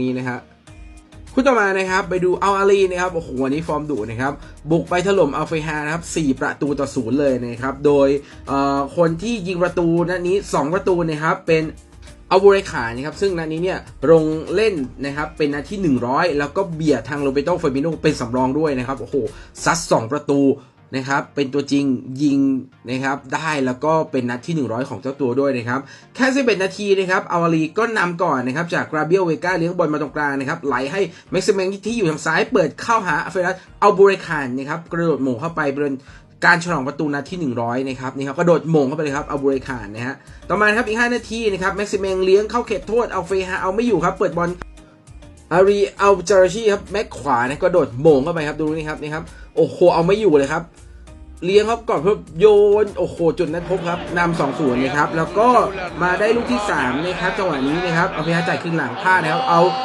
นี่นะฮะคู่ต่อมานะครับไปดูอัลอาลีนะครับโอ้โหวันนี้ฟอร์มดุนะครับบุกไปถล่มอัลเฟฮานะครับ4ประตูต่อศูนย์เลยนะครับโดยคนที่ยิงประตูนัดนี้ 2 ประตูนะครับเป็นอาบูเรขานะครับซึ่งนัดนี้เนี่ยลงเล่นนะครับเป็นนัดที่ 100 แล้วก็เบียดทางโรเบโตเฟอร์มิโนเป็นสำรองด้วยนะครับโอ้โหซัด2ประตู นะครับเป็นตัวจริงยิงนะครับได้แล้วก็เป็นนัดที่ 100 ของเจ้าตัวด้วยนะครับแค่11นาทีนะครับอาวารีก็นำก่อนนะครับจากกราเบียเวกาเลี้ยงบอลมาตรงกลางนะครับไหลให้แม็กซิเมงที่อยู่ทางซ้ายเปิดเข้าหาเฟรัสเอาบูเรคานนะครับกระโดดโหม่งเข้าไปเป็นการฉลองประตูนัดที่ 100 นะครับนี่ครับกระโดดโหม่งเข้าไปเลยครับเอาบูเรคานนะฮะต่อมาครับอีก 5 นาทีนะครับแม็กซิเมงเลี้ยงเข้าเขตโทษเอาเฟฮาเอาไม่อยู่ครับเปิดบอล อารีเอาจาราชีครับแม็กขวานะก็โดดโหม่งเข้าไปครับดูนี่ครับนี่ครับโอ้โหเอาไม่อยู่เลยครับ เลี้ยงครับก่อนเพื่อโยนโอ้โหจุดนั้นพบครับนำสองศูนย์นะครับแล้วก็มาได้ลูกที่3นะครับจังหวะนี้นะครับเอาพยาจ่ายครึ่งหลังพลาดนะครับเอา